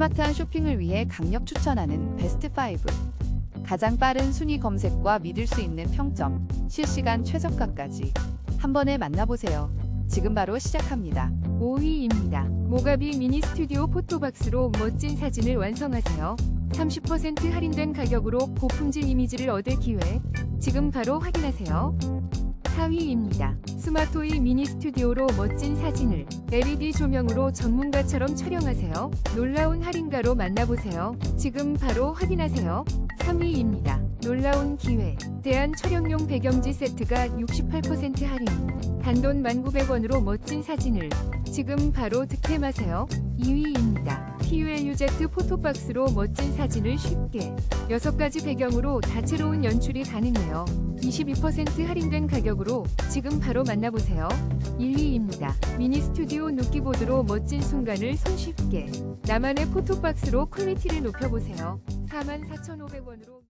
스마트한 쇼핑을 위해 강력 추천하는 베스트 5. 가장 빠른 순위 검색과 믿을 수 있는 평점, 실시간 최저가까지 한 번에 만나보세요. 지금 바로 시작합니다. 5위입니다. 모가비 미니 스튜디오 포토박스로 멋진 사진을 완성하세요. 30% 할인된 가격으로 고품질 이미지를 얻을 기회. 지금 바로 확인하세요. 4위입니다. 스마토이 미니 스튜디오로 멋진 사진을 LED 조명으로 전문가처럼 촬영하세요. 놀라운 할인가로 만나보세요. 지금 바로 확인하세요. 3위입니다. 놀라운 기회. 대한 촬영용 배경지 세트가 68% 할인. 단돈 1,900원으로 멋진 사진을 지금 바로 득템하세요. 2위입니다. PULUZ 포토박스로 멋진 사진을 쉽게 6가지 배경으로 다채로운 연출이 가능해요. 22% 할인된 가격으로 지금 바로 만나보세요. 1위입니다. 미니 스튜디오 눕기보드로 멋진 순간을 손쉽게 나만의 포토박스로 퀄리티를 높여보세요. 44,500원으로